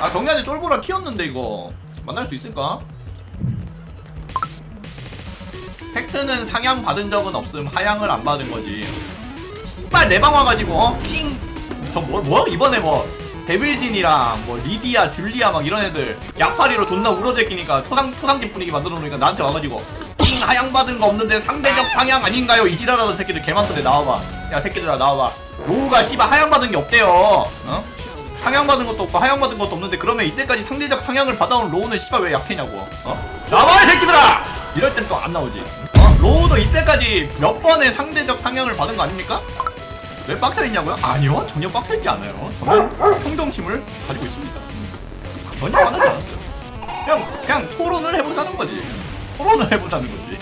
아 정리하지 쫄보라 키웠는데 이거 만날 수 있을까? 팩트는 상향 받은 적은 없음 하향을 안 받은 거지 빨 내방 와가지고 어? 킹저뭐 뭐? 이번에 뭐 데빌진이랑 뭐 리디아 줄리아 막 이런 애들 양파리로 존나 울어제끼니까 초상 초상집 분위기 만들어 놓으니까 나한테 와가지고 킹 하향 받은 거 없는데 상대적 상향 아닌가요? 이지랄하는 새끼들 개 많던데 나와봐 야 새끼들아 나와봐 로우가 씨발 하향 받은 게 없대요 어? 상향 받은 것도 없고 하향 받은 것도 없는데 그러면 이때까지 상대적 상향을 받아온 로우는 씨발 왜 약해냐고 어? 나와봐 이 새끼들아! 이럴 땐 또 안 나오지 어? 로우도 이때까지 몇 번의 상대적 상향을 받은 거 아닙니까? 왜 빡쳐있냐고요? 아니요 전혀 빡쳐있지 않아요 저는 평정심을 가지고 있습니다 전혀 화나지 않았어요 그냥 그냥 토론을 해보자는 거지 토론을 해보자는 거지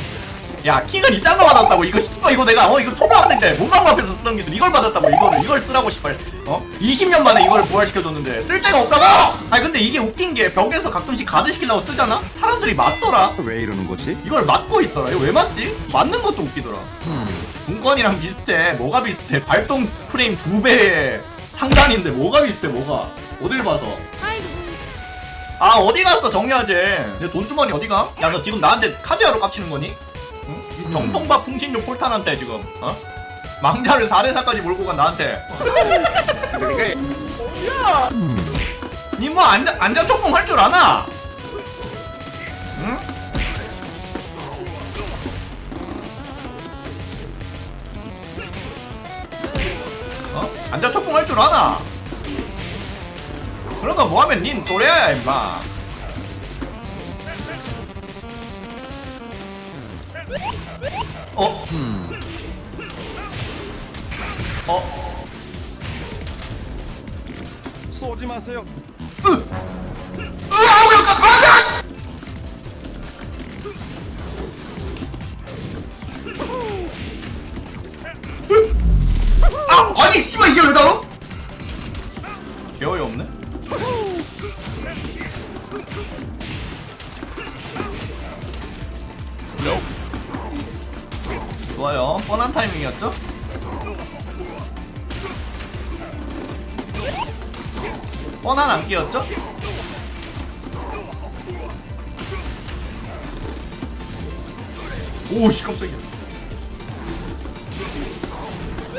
야 킹은 이딴 거 받았다고. 이거 씨발 이거 내가 어 이거 초등학생 때 문방구 앞에서 쓰던 기술 이걸 받았다고. 이거를 이걸 쓰라고 씨발. 어? 20년 만에 이걸 부활시켜줬는데 쓸 데가 없다고! 아니 근데 이게 웃긴 게 벽에서 가끔씩 가드 시키려고 쓰잖아? 사람들이 맞더라. 왜 이러는 거지? 이걸 맞고 있더라. 이거 왜 맞지? 맞는 것도 웃기더라. 공권이랑 비슷해. 뭐가 비슷해? 발동 프레임 두 배의 상단인데 뭐가 비슷해 뭐가? 어딜 봐서? 아 어디 갔어 정리하지 내 돈주머니 어디가? 야 너 지금 나한테 카지아로 깝치는 거니? 정통박 풍신료 폴탄한테 지금 어? 망자를 4대사까지 몰고 간 나한테 야! 니뭐 안자 안자 총공 할줄 아나? 응? 어? 안자 촉공 할줄 아나? 그런 거 뭐하면 닌 또래야 임마 어? 어? 쏘지 마세요. 으아! 우리 아까 아! 아니 씨발 이게 왜 나와? 개어이 없네? 좋아요 뻔한 타이밍이었죠? 뻔한 암기였죠? 오씨 깜짝이야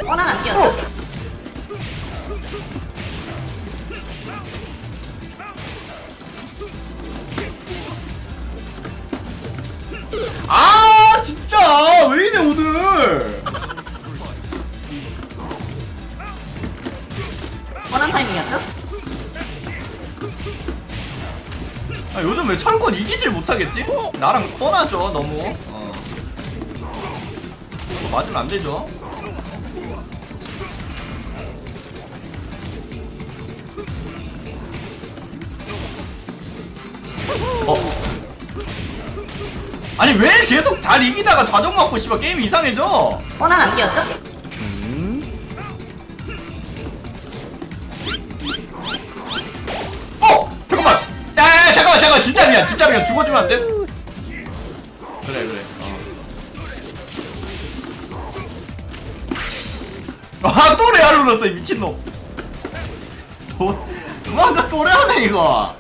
뻔한 안기였어. 아, 요즘 왜 철권 이기질 못하겠지? 나랑 뻔하죠 너무 어. 맞으면 안 되죠 어. 아니 왜 계속 잘 이기다가 좌정 맞고 씨발 게임이 이상해져 뻔한 안기였죠? 진짜 미안, 진짜 미안, 죽어주면 안 돼? 그래, 그래. 어. 아, 또 레알 눌렀어, 이 미친놈. 도, 도망가 또 레하네, 이거.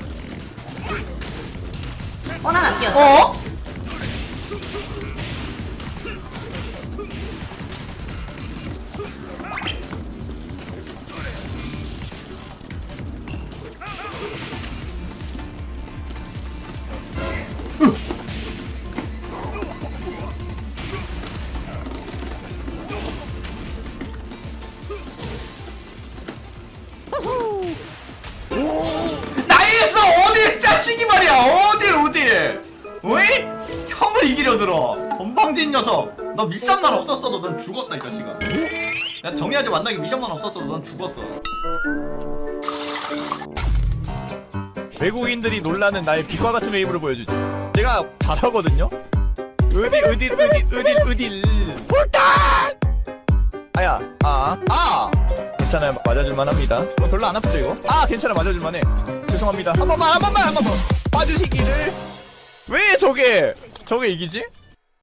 뻔한 안기였죠? 어? 자식이 말이야. 어딜 어딜. 어이? 형을 이기려 들어. 건방진 녀석. 너 미션만 없었어도 넌 죽었다 이 자식아. 야 정의하지 만나기 미션만 없었어도 넌 죽었어. 외국인들이 놀라는 나의 비과 같은 웨이브를 보여주지. 제가 잘하거든요? 으딜 으딜 으딜 으딜 으딜 홀단 아야 아아! 괜찮아요. 맞아줄만 합니다. 어, 별로 안 아프죠 이거? 아 괜찮아 맞아줄만 해 죄송합니다. 한 번만 한 번만 한 번만. 봐주시기를. 왜 저게 저게 이기지?